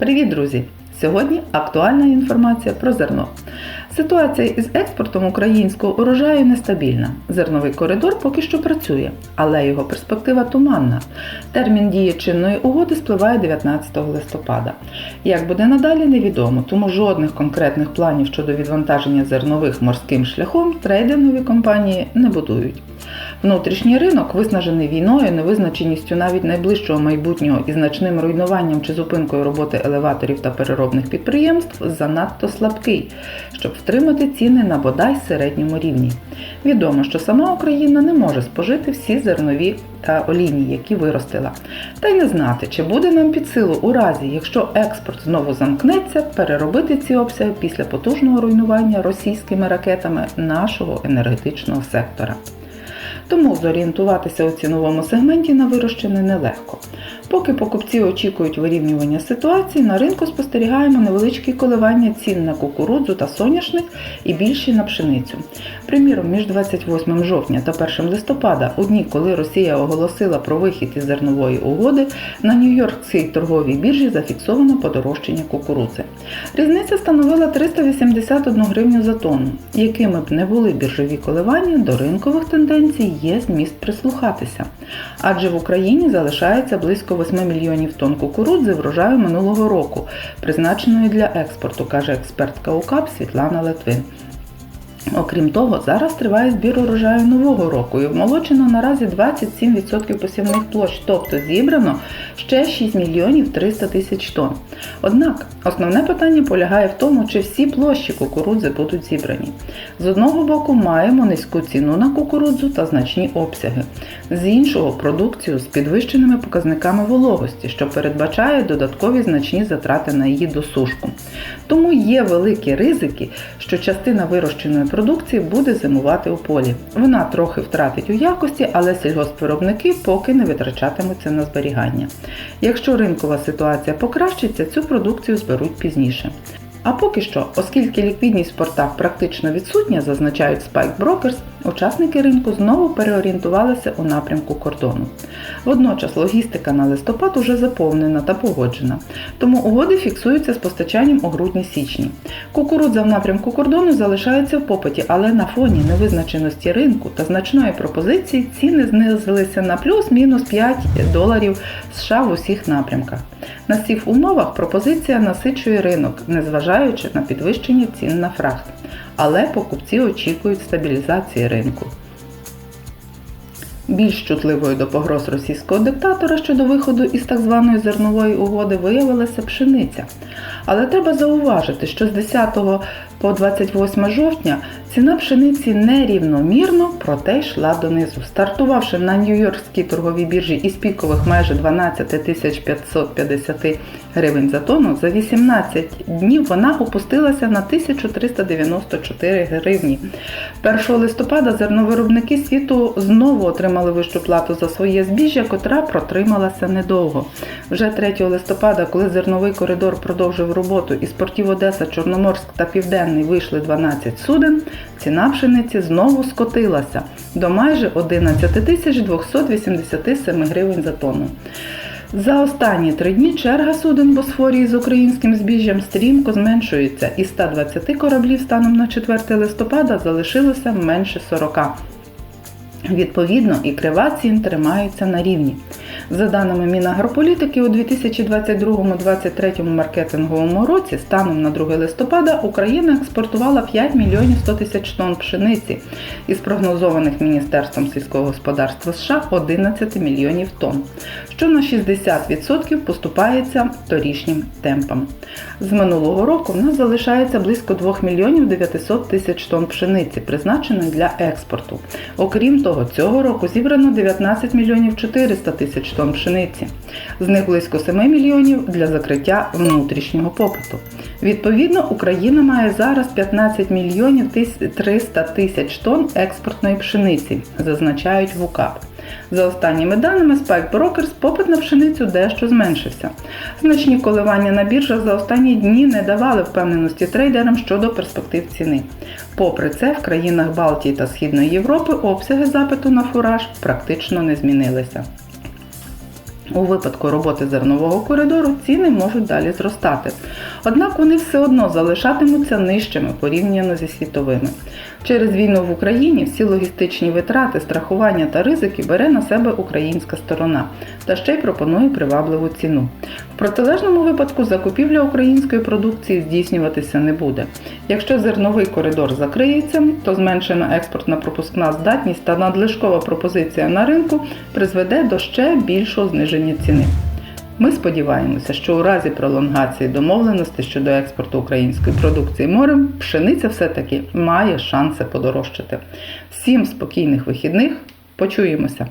Привіт, друзі! Сьогодні актуальна інформація про зерно. Ситуація із експортом українського урожаю нестабільна. Зерновий коридор поки що працює, але його перспектива туманна. Термін дії чинної угоди спливає 19 листопада. Як буде надалі, невідомо, тому жодних конкретних планів щодо відвантаження зернових морським шляхом трейдингові компанії не будують. Внутрішній ринок, виснажений війною, невизначеністю навіть найближчого майбутнього і значним руйнуванням чи зупинкою роботи елеваторів та переробних підприємств, занадто слабкий, щоб втримати ціни на бодай середньому рівні. Відомо, що сама Україна не може спожити всі зернові та олійні, які виростила. Та й не знати, чи буде нам під силу у разі, якщо експорт знову замкнеться, переробити ці обсяги після потужного руйнування російськими ракетами нашого енергетичного сектора. Тому зорієнтуватися у ціновому сегменті на вирощене нелегко. Поки покупці очікують вирівнювання ситуації, на ринку спостерігаємо невеличкі коливання цін на кукурудзу та соняшник і більші на пшеницю. Приміром, між 28 жовтня та 1 листопада, у дні, коли Росія оголосила про вихід із зернової угоди, на Нью-Йоркській торговій біржі зафіксовано подорожчання кукурудзи. Різниця становила 381 гривню за тонну. Якими б не були біржові коливання, до ринкових тенденцій є зміст прислухатися. Адже в Україні залишається близько 8 мільйонів тонн кукурудзи врожаю минулого року, призначеної для експорту, каже експертка УКАП Світлана Литвин. Окрім того, зараз триває збір урожаю нового року і вмолочено наразі 27% посівних площ, тобто зібрано ще 6 мільйонів 300 тисяч тонн. Однак основне питання полягає в тому, чи всі площі кукурудзи будуть зібрані. З одного боку маємо низьку ціну на кукурудзу та значні обсяги, з іншого продукцію з підвищеними показниками вологості, що передбачає додаткові значні затрати на її досушку. Тому є великі ризики, що частина вирощеної продукції буде зимувати у полі. Вона трохи втратить у якості, але сільгоспвиробники поки не витрачатимуться на зберігання. Якщо ринкова ситуація покращиться, цю продукцію зберуть пізніше. А поки що, оскільки ліквідність в портах практично відсутня, зазначають Spike Brokers, учасники ринку знову переорієнтувалися у напрямку кордону. Водночас логістика на листопад уже заповнена та погоджена, тому угоди фіксуються з постачанням у грудні-січні. Кукурудза в напрямку кордону залишається в попиті, але на фоні невизначеності ринку та значної пропозиції ціни знизилися на плюс-мінус 5 доларів США в усіх напрямках. На цих умовах пропозиція насичує ринок, незважаючи на підвищення цін на фрахт. Але покупці очікують стабілізації ринку. Більш чутливою до погроз російського диктатора щодо виходу із так званої зернової угоди виявилася пшениця. Але треба зауважити, що з 10 по 28 жовтня ціна пшениці нерівномірно, проте йшла донизу. Стартувавши на Нью-Йоркській торговій біржі із пікових майже 12 550 гривень за тонну, за 18 днів вона опустилася на 1394 гривні. 1 листопада зерновиробники світу знову отримали вищу плату за своє збіжжя, котра протрималася недовго. Вже 3 листопада, коли зерновий коридор продовжив роботу із портів Одеса, Чорноморськ та Південний вийшли 12 суден, ціна пшениці знову скотилася до майже 11 287 гривень за тонну. За останні три дні черга суден Босфорії з українським збіжжям стрімко зменшується, і 120 кораблів станом на 4 листопада залишилося менше 40. Відповідно, і крива цін тримаються на рівні. За даними Мінагрополітики, у 2022-2023 маркетинговому році станом на 2 листопада Україна експортувала 5 мільйонів 100 тисяч тонн пшениці із прогнозованих Міністерством сільського господарства США 11 мільйонів тонн, що на 60% поступається торішнім темпам. З минулого року в нас залишається близько 2 мільйонів 900 тисяч тонн пшениці, призначеної для експорту. Окрім того, цього року зібрано 19 мільйонів 400 тисяч тонн пшениці. З них близько 7 мільйонів для закриття внутрішнього попиту. Відповідно, Україна має зараз 15 мільйонів 300 тисяч тонн експортної пшениці, зазначають в УКАП. За останніми даними Spike Brokers, попит на пшеницю дещо зменшився. Значні коливання на біржах за останні дні не давали впевненості трейдерам щодо перспектив ціни. Попри це, в країнах Балтії та Східної Європи обсяги запиту на фураж практично не змінилися. У випадку роботи зернового коридору ціни можуть далі зростати. Однак вони все одно залишатимуться нижчими порівняно зі світовими. Через війну в Україні всі логістичні витрати, страхування та ризики бере на себе українська сторона та ще й пропонує привабливу ціну. В протилежному випадку закупівля української продукції здійснюватися не буде. Якщо зерновий коридор закриється, то зменшена експортна пропускна здатність та надлишкова пропозиція на ринку призведе до ще більшого зниження ціни. Ми сподіваємося, що у разі пролонгації домовленості щодо експорту української продукції морем пшениця все-таки має шанси подорожчати. Всім спокійних вихідних. Почуємося!